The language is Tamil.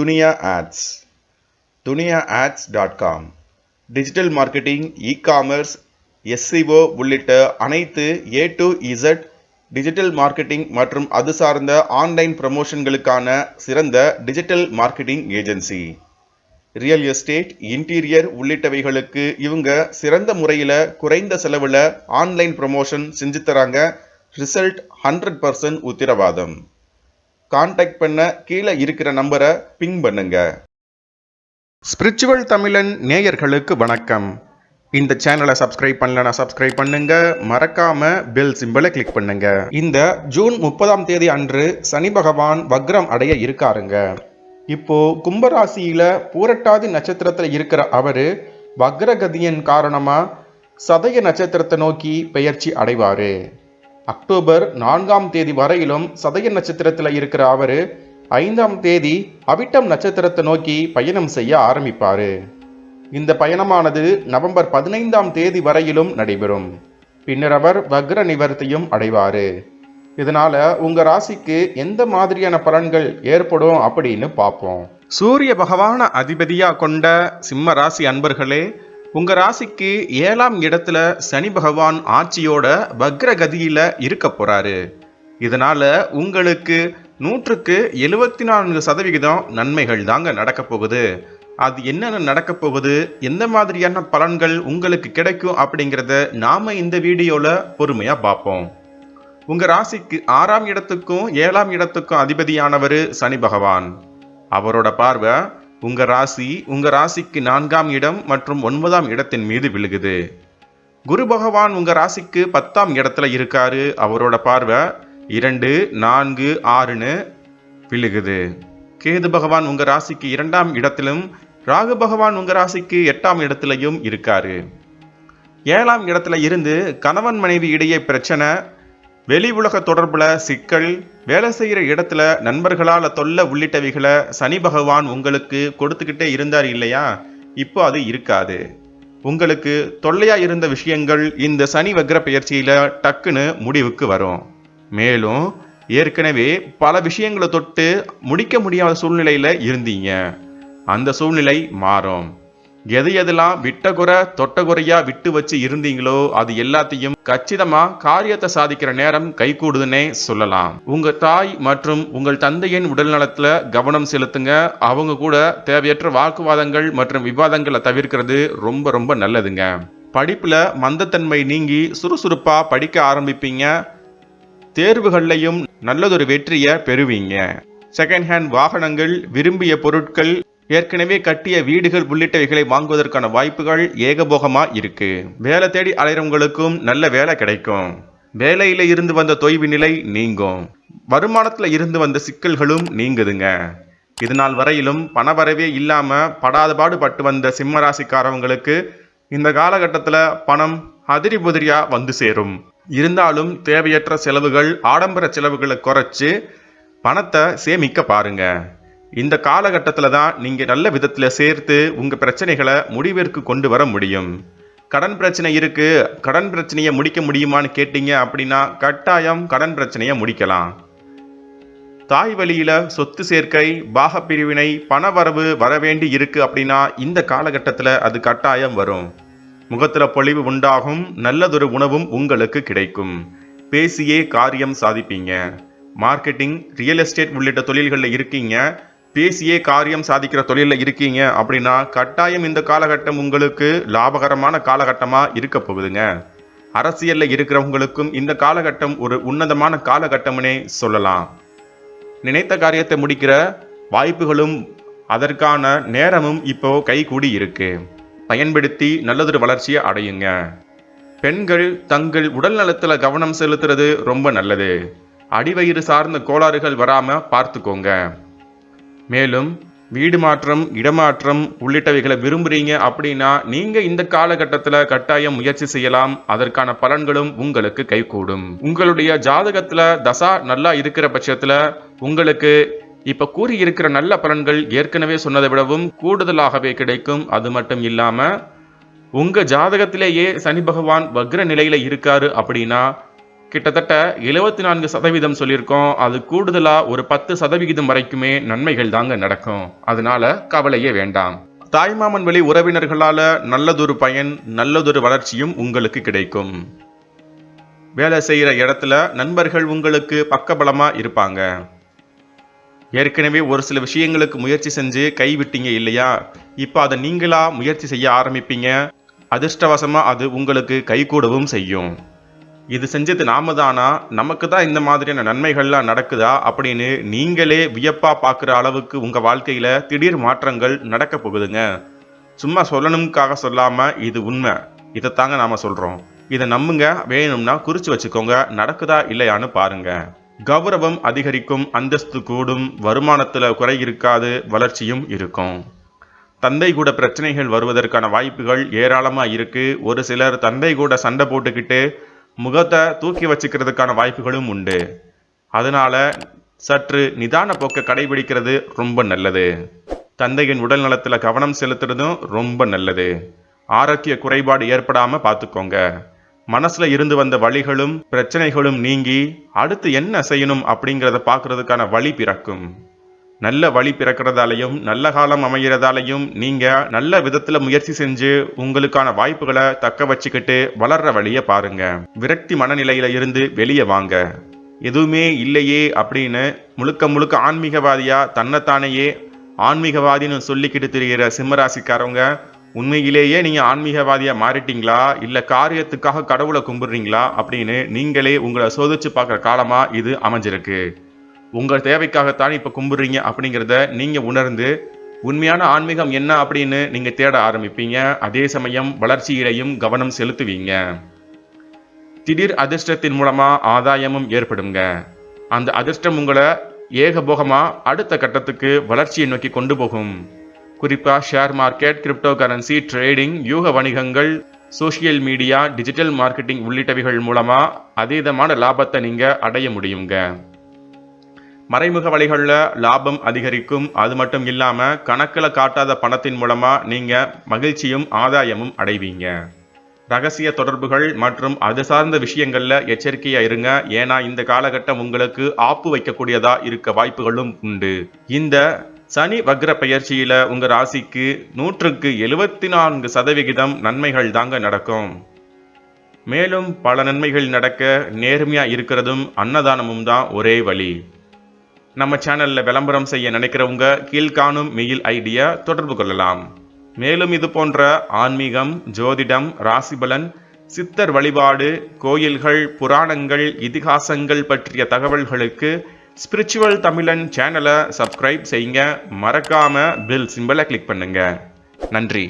Duniya ads Duniya ads dot com digital marketing e commerce SEO உள்ளிட்ட அனைத்து A to Z digital marketing மற்றும் அது சார்ந்த ஆன்லைன் ப்ரமோஷன்களுக்கான சிறந்த digital marketing agency real estate interior உள்ளிட்டவைகளுக்கு இவங்க சிறந்த முறையில் குறைந்த செலவில் ஆன்லைன் ப்ரமோஷன் செஞ்சு தராங்க. ரிசல்ட் ஹண்ட்ரட் பர்சன்ட் உத்திரவாதம். காண்டாக்ட் பண்ண கீழே இருக்கிற நம்பரை பிங் பண்ணுங்க. ஸ்பிரிச்சுவல் தமிழன் நேயர்களுக்கு வணக்கம். இந்த சேனலை சப்ஸ்கிரைப் பண்ணலனா சப்ஸ்கிரைப் பண்ணுங்க. மறக்காம பெல் சிம்பிளை கிளிக் பண்ணுங்க. இந்த ஜூன் முப்பதாம் தேதி அன்று சனி பகவான் வக்ரம் அடைய இருக்காருங்க. இப்போ கும்பராசியில பூரட்டாதி நட்சத்திரத்தில் இருக்கிற அவரு வக்ரகதியின் காரணமா சதய நட்சத்திரத்தை நோக்கி பெயர்ச்சி அடைவாரு. அக்டோபர் நான்காம் தேதி வரையிலும் சதய நட்சத்திரத்தில் இருக்கிற அவர் ஐந்தாம் தேதி அவிட்டம் நட்சத்திரத்தை நோக்கி பயணம் செய்ய ஆரம்பிப்பார். இந்த பயணமானது நவம்பர் பதினைந்தாம் தேதி வரையிலும் நடைபெறும். பின்னர் அவர் வக்ர நிவர்த்தியும் அடைவார். இதனால உங்க ராசிக்கு எந்த மாதிரியான பலன்கள் ஏற்படும் அப்படின்னு பார்ப்போம். சூரிய பகவான அதிபதியாக கொண்ட சிம்ம ராசி அன்பர்களே உங்கள் ராசிக்கு ஏழாம் இடத்துல சனி பகவான் ஆட்சியோட வக்ரகதியில் இருக்க போகிறாரு இதனால் உங்களுக்கு நூற்றுக்கு எழுபத்தி நான்கு சதவிகிதம் நன்மைகள் தாங்க நடக்கப் போகுது. அது என்னென்ன நடக்கப் போகுது? எந்த மாதிரியான பலன்கள் உங்களுக்கு கிடைக்கும் அப்படிங்கிறத நாம் இந்த வீடியோவில் பொறுமையாக பார்ப்போம். உங்கள் ராசிக்கு ஆறாம் இடத்துக்கும் ஏழாம் இடத்துக்கும் அதிபதியானவர் சனி பகவான். அவரோட பார்வை உங்கள் ராசி உங்கள் ராசிக்கு நான்காம் இடம் மற்றும் ஒன்பதாம் இடத்தின் மீது விழுகுது. குரு பகவான் உங்கள் ராசிக்கு பத்தாம் இடத்துல இருக்காரு. அவரோட பார்வை இரண்டு நான்கு ஆறுன்னு விழுகுது. கேது பகவான் உங்கள் ராசிக்கு இரண்டாம் இடத்திலும் ராகு பகவான் உங்கள் ராசிக்கு எட்டாம் இடத்துலையும் இருக்காரு. ஏழாம் இடத்துல இருந்து கணவன் மனைவி இடையே பிரச்சனை வெளி உலக தொடர்பில் சிக்கல் வேலை செய்கிற இடத்துல நண்பர்களால் தொல்லை உள்ளிட்டவைகளை சனி பகவான் உங்களுக்கு கொடுத்துக்கிட்டே இருந்தார் இல்லையா? இப்போ அது இருக்காது. உங்களுக்கு தொல்லையாக இருந்த விஷயங்கள் இந்த சனி வக்ர பயிற்சியில் டக்குன்னு முடிவுக்கு வரும். மேலும் ஏற்கனவே பல விஷயங்களை தொட்டு முடிக்க முடியாத சூழ்நிலையில் இருந்தீங்க. அந்த சூழ்நிலை மாறும். எது எதெல்லாம் விட்டகுறை தொட்டகுறையா விட்டு வச்சு இருந்தீங்களோ அது எல்லாத்தையும் கச்சிதமா காரியத்தை சாதிக்கிற நேரம் கைகூடுதுன்னே சொல்லலாம். உங்க தாய் மற்றும் உங்கள் தந்தையின் உடல் நலத்துல கவனம் செலுத்துங்க. அவங்க கூட தேவையற்ற வாக்குவாதங்கள் மற்றும் விவாதங்களை தவிர்க்கிறது ரொம்ப ரொம்ப நல்லதுங்க. படிப்புல மந்தத்தன்மை நீங்கி சுறுசுறுப்பா படிக்க ஆரம்பிப்பீங்க. தேர்வுகள்லையும் நல்லதொரு வெற்றியை பெறுவீங்க. செகண்ட் ஹேண்ட் வாகனங்கள் விரும்பிய பொருட்கள் ஏற்கனவே கட்டிய வீடுகள் உள்ளிட்டவைகளை வாங்குவதற்கான வாய்ப்புகள் ஏகபோகமா இருக்கு. வேலை தேடி அலைறவங்களுக்கும் நல்ல வேலை கிடைக்கும். வேலையில இருந்து வந்த தொய்வு நிலை நீங்கும். வருமானத்துல இருந்து வந்த சிக்கல்களும் நீங்குதுங்க. இது நாள் வரையிலும் பணவரவே இல்லாம படாத பாடுபட்டு வந்த சிம்ம ராசிக்காரவங்களுக்கு இந்த காலகட்டத்தில் பணம் அதிரி புதிரியா வந்து சேரும். இருந்தாலும் தேவையற்ற செலவுகள் ஆடம்பர செலவுகளை குறைச்சு பணத்தை சேமிக்க பாருங்க. இந்த காலகட்டத்தில் தான் நீங்கள் நல்ல விதத்தில் சேர்த்து உங்கள் பிரச்சனைகளை முடிவிற்கு கொண்டு வர முடியும். கடன் பிரச்சனை இருக்குது கடன் பிரச்சனையை முடிக்க முடியுமான்னு கேட்டீங்க அப்படின்னா கட்டாயம் கடன் பிரச்சனையை முடிக்கலாம். தாய் வழியில் சொத்து சேர்க்கை பாக பிரிவினை பண வரவு வர வேண்டி அப்படின்னா இந்த காலகட்டத்தில் அது கட்டாயம் வரும். முகத்தில் பொழிவு உண்டாகும் நல்லதொரு உணவும் உங்களுக்கு கிடைக்கும். பேசியே காரியம் சாதிப்பீங்க. மார்க்கெட்டிங் ரியல் எஸ்டேட் உள்ளிட்ட தொழில்களில் இருக்கீங்க. பேசியே காரியம் சாதிக்கிற தொழிலில் இருக்கீங்க அப்படின்னா கட்டாயம் இந்த காலகட்டம் உங்களுக்கு லாபகரமான காலகட்டமாக இருக்க போகுதுங்க. அரசியலில் இருக்கிறவங்களுக்கும் இந்த காலகட்டம் ஒரு உன்னதமான காலகட்டம்னே சொல்லலாம். நினைத்த காரியத்தை முடிக்கிற வாய்ப்புகளும் அதற்கான நேரமும் இப்போ கைகூடி இருக்கு. பயன்படுத்தி நல்லதொரு வளர்ச்சியை அடையுங்க. பெண்கள் தங்கள் உடல் நலத்தில் கவனம் செலுத்துறது ரொம்ப நல்லது. அடிவயிறு சார்ந்த கோளாறுகள் வராமல் பார்த்துக்கோங்க. மேலும் வீடு மாற்றம் இடமாற்றம் உள்ளிட்டவைகளை விரும்புகிறீங்க அப்படின்னா நீங்கள் இந்த காலகட்டத்தில் கட்டாயம் முயற்சி செய்யலாம். அதற்கான பலன்களும் உங்களுக்கு கைகூடும். உங்களுடைய ஜாதகத்தில் தசா நல்லா இருக்கிற பட்சத்தில் உங்களுக்கு இப்போ கூறியிருக்கிற நல்ல பலன்கள் ஏற்கனவே சொன்னதை விடவும் கூடுதலாகவே கிடைக்கும். அது மட்டும் இல்லாமல் உங்கள் ஜாதகத்திலேயே சனி பகவான் வக்ர நிலையில் இருக்காரு அப்படின்னா கிட்டத்தட்ட எழுபத்தி நான்கு சதவீதம் சொல்லியிருக்கோம். அது கூடுதலாக ஒரு பத்து சதவிகிதம் வரைக்குமே நன்மைகள் தாங்க நடக்கும். அதனால கவலையே வேண்டாம். தாய்மாமன் வழி உறவினர்களால் நல்லதொரு பயன் நல்லதொரு வளர்ச்சியும் உங்களுக்கு கிடைக்கும். வேலை செய்கிற இடத்துல நண்பர்கள் உங்களுக்கு பக்கபலமாக இருப்பாங்க. ஏற்கனவே ஒரு சில விஷயங்களுக்கு முயற்சி செஞ்சு கைவிட்டீங்க இல்லையா? இப்போ அதை நீங்களா முயற்சி செய்ய ஆரம்பிப்பீங்க. அதிர்ஷ்டவசமாக அது உங்களுக்கு கைகூடவும் செய்யும். இது செஞ்சது நாம தானா நமக்கு தான் இந்த மாதிரியான நன்மைகள்லாம் நடக்குதா? அப்படின்னு நீங்களே வியப்பாக பார்க்குற அளவுக்கு உங்கள் வாழ்க்கையில் திடீர் மாற்றங்கள் நடக்க போகுதுங்க. சும்மா சொல்லணும்காக சொல்லாமல் இது உண்மை. இதை தாங்க நாம் சொல்கிறோம் இதை நம்புங்க. வேணும்னா குறித்து வச்சுக்கோங்க. நடக்குதா இல்லையான்னு பாருங்க. கௌரவம் அதிகரிக்கும் அந்தஸ்து கூடும் வருமானத்தில் குறை இருக்காது வளர்ச்சியும் இருக்கும். தந்தை கூட பிரச்சனைகள் வருவதற்கான வாய்ப்புகள் ஏராளமாக இருக்குது ஒரு சிலர் தந்தை கூட சண்டை போட்டுக்கிட்டு முகத்தை தூக்கி வச்சுக்கிறதுக்கான வாய்ப்புகளும் உண்டு. அதனால சற்று நிதான போக்கை கடைபிடிக்கிறது ரொம்ப நல்லது. தந்தையின் உடல் நலத்தில் கவனம் செலுத்துறதும் ரொம்ப நல்லது. ஆரோக்கிய குறைபாடு ஏற்படாமல் பார்த்துக்கோங்க மனசில் இருந்து வந்த வழிகளும் பிரச்சனைகளும் நீங்கி அடுத்து என்ன செய்யணும் அப்படிங்கிறத பார்க்கறதுக்கான வழி பிறக்கும். நல்ல வழி பிறக்கிறதாலையும் நல்ல காலம் அமைகிறதாலையும் நீங்கள் நல்ல விதத்தில் முயற்சி செஞ்சு உங்களுக்கான வாய்ப்புகளை தக்க வச்சுக்கிட்டு வளர்ற வழியை பாருங்க. விரக்தி மனநிலையில இருந்து வெளியே வாங்க. எதுவுமே இல்லையே அப்படின்னு முழுக்க முழுக்க ஆன்மீகவாதியாக தன்னைத்தானையே ஆன்மீகவாதின்னு சொல்லிக்கிட்டு திரிகிற சிம்மராசிக்காரவங்க உண்மையிலேயே நீங்கள் ஆன்மீகவாதியாக மாறிட்டீங்களா? இல்லை காரியத்துக்காக கடவுளை கும்பிடுறீங்களா? அப்படின்னு நீங்களே உங்களை சோதிச்சு பார்க்குற காலமாக இது அமைஞ்சிருக்கு. உங்கள் தேவைக்காகத்தான் இப்போ கும்பிடுறீங்க அப்படிங்கிறத நீங்கள் உணர்ந்து உண்மையான ஆன்மீகம் என்ன அப்படின்னு நீங்கள் தேட ஆரம்பிப்பீங்க. அதே சமயம் வளர்ச்சியிலையும் கவனம் செலுத்துவீங்க. திடீர் அதிர்ஷ்டத்தின் மூலமாக ஆதாயமும் ஏற்படுங்க. அந்த அதிர்ஷ்டம் உங்களை ஏகபோகமாக அடுத்த கட்டத்துக்கு வளர்ச்சியை நோக்கி கொண்டு போகும். குறிப்பாக share market crypto currency trading யூக வணிகங்கள் சோஷியல் மீடியா டிஜிட்டல் மார்க்கெட்டிங் உள்ளிட்டவைகள் மூலமாக அதீதமான லாபத்தை நீங்கள் அடைய முடியுங்க. மறைமுக வழிகளில் லாபம் அதிகரிக்கும். அது மட்டும் இல்லாமல் கணக்கில் காட்டாத பணத்தின் மூலமாக நீங்கள் மகிழ்ச்சியும் ஆதாயமும் அடைவீங்க. ரகசிய தொடர்புகள் மற்றும் அது சார்ந்த விஷயங்களில் எச்சரிக்கையாக இருங்க. ஏன்னா இந்த காலகட்டம் உங்களுக்கு ஆப்பு வைக்கக்கூடியதாக இருக்க வாய்ப்புகளும் உண்டு. இந்த சனி வக்ர பயிற்சியில் உங்கள் ராசிக்கு நூற்றுக்கு எழுபத்தி நான்கு சதவிகிதம் நன்மைகள் தாங்க நடக்கும். மேலும் பல நன்மைகள் நடக்க நேர்மையாக இருக்கிறதும் அன்னதானமும் தான் ஒரே வழி. நம்ம சேனலில் விளம்பரம் செய்ய நினைக்கிறவங்க கீழ்காணும் மெயில் ஐடியா தொடர்பு கொள்ளலாம். மேலும் இது போன்ற ஆன்மீகம் ஜோதிடம் ராசிபலன் சித்தர் வழிபாடு கோயில்கள் புராணங்கள் இதிகாசங்கள் பற்றிய தகவல்களுக்கு ஸ்பிரிச்சுவல் தமிழன் சேனலை சப்ஸ்கிரைப் செய்யுங்க. மறக்காம பெல் சிம்பலை கிளிக் பண்ணுங்க. நன்றி.